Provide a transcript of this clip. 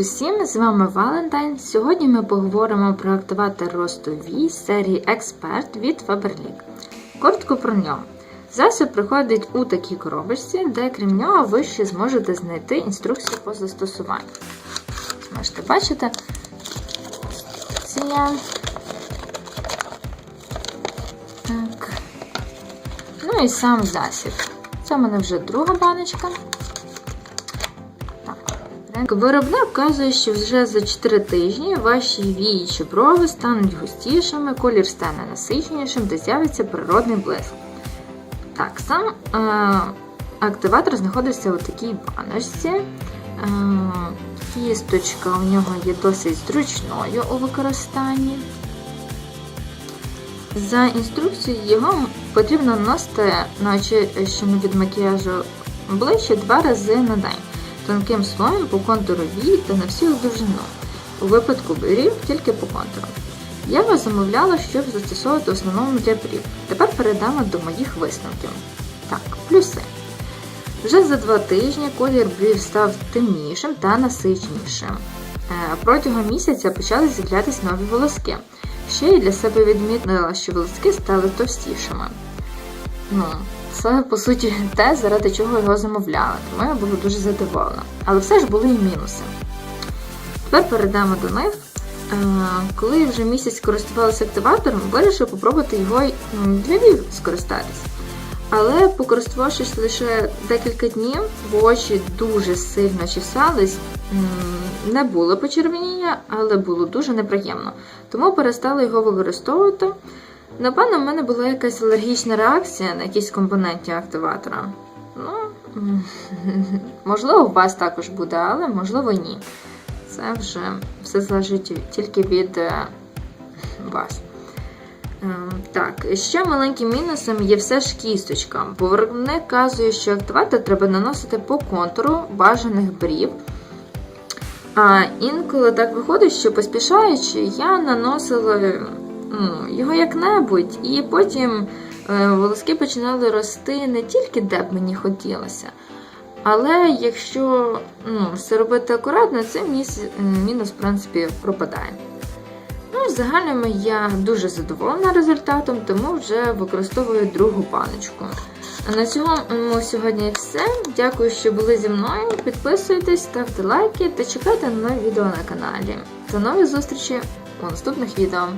усім! З вами Валентайн. Сьогодні ми поговоримо про активатор росту V серії Expert від Faberlic. Коротко про нього. Засіб приходить у такій коробочці, де крім нього ви ще зможете знайти інструкцію по застосуванню. Можете бачити. Це. Так. Ну і сам засіб. Це в мене вже друга баночка. Так. Виробник вказує, що вже за 4 тижні ваші вії чи брови стануть густішими, колір стане насиченішим, де з'явиться природний блиск. Так, сам е, активатор знаходиться у такій баночці. Е, кісточка у нього є досить зручною у використанні. За інструкцією його потрібно наносити на очищену від макіяжу обличчя два рази на день, тонким слоєм по контуру вій та на всю довжину. У випадку брів тільки по контуру. Я вас замовляла, щоб застосовувати в основному для брів. Тепер перейдемо до моїх висновків. Так, плюси. Вже за два тижні колір брів став темнішим та насиченішим. Е, Протягом місяця почали з'являтися нові волоски. Ще й для себе відмітила, що волоски стали товстішими. Ну, це, по суті, те, заради чого його замовляла, тому я була дуже задоволена. Але все ж були і мінуси. Тепер перейдемо до них. Е, Коли я вже місяць користувалася активатором, вирішила спробувати його для вів скористатись. Але покористувавшись лише декілька днів, бо очі дуже сильно чесались, не було почервоніння, але було дуже неприємно. Тому перестала його використовувати. Напевно, в мене була якась алергічна реакція на якісь компоненти активатора. Ну, можливо, у вас також буде, але можливо ні. Це вже все залежить тільки від е, вас. Ем, Так, ще маленьким мінусом є все ж кісточка. Бо виробник казує, що активатор треба наносити по контуру бажаних брів. А інколи так виходить, що поспішаючи, я наносила його як-небудь, і потім е, волоски починали рости не тільки де б мені хотілося. Але якщо ну, все робити акуратно, цей мінус, в принципі, пропадає. Ну, в загальному я дуже задоволена результатом, тому вже використовую другу баночку. На цьому сьогодні все. Дякую, що були зі мною. Підписуйтесь, ставте лайки та чекайте на нові відео на каналі. До нових зустрічей у наступних відео.